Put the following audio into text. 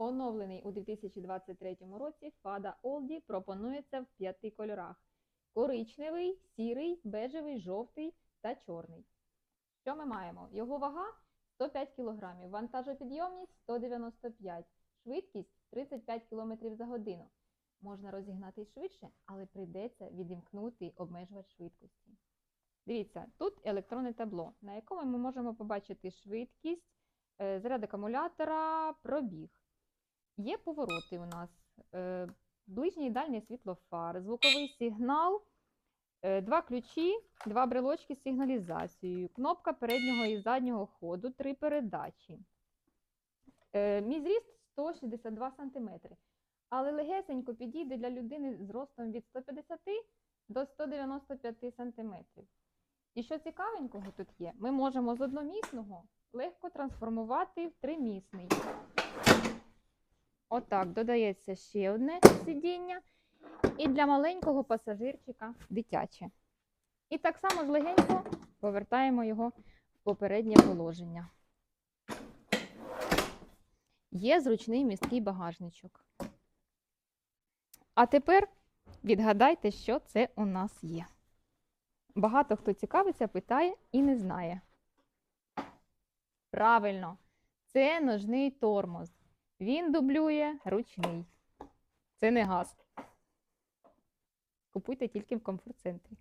Оновлений у 2023 році Фада Олді пропонується в п'яти кольорах: коричневий, сірий, бежевий, жовтий та чорний. Що ми маємо? Його вага 105 кг, вантажопідйомність 195, швидкість 35 км за годину. Можна розігнати швидше, але прийдеться відімкнути обмежувач швидкості. Дивіться, тут електронне табло, на якому ми можемо побачити швидкість, е, заряд акумулятора, пробіг. Є повороти у нас, е, ближнє і дальнє світло фар, звуковий сигнал, е, два ключі, два брелочки з сигналізацією, кнопка переднього і заднього ходу, три передачі. Е, Мій зріст 162 см, але легесенько підійде для людини з ростом від 150 до 195 см. І що цікавенького тут є, ми можемо з одномісного легко трансформувати в тримісний. Отак, додається ще одне сидіння. І для маленького пасажирчика дитяче. І так само ж легенько повертаємо його в попереднє положення. Є зручний місткий багажничок. А тепер відгадайте, що це у нас є. Багато хто цікавиться, питає і не знає. Правильно, це ножний тормоз. Він дублює ручний. Це не газ. Купуйте тільки в комфорт-центрі.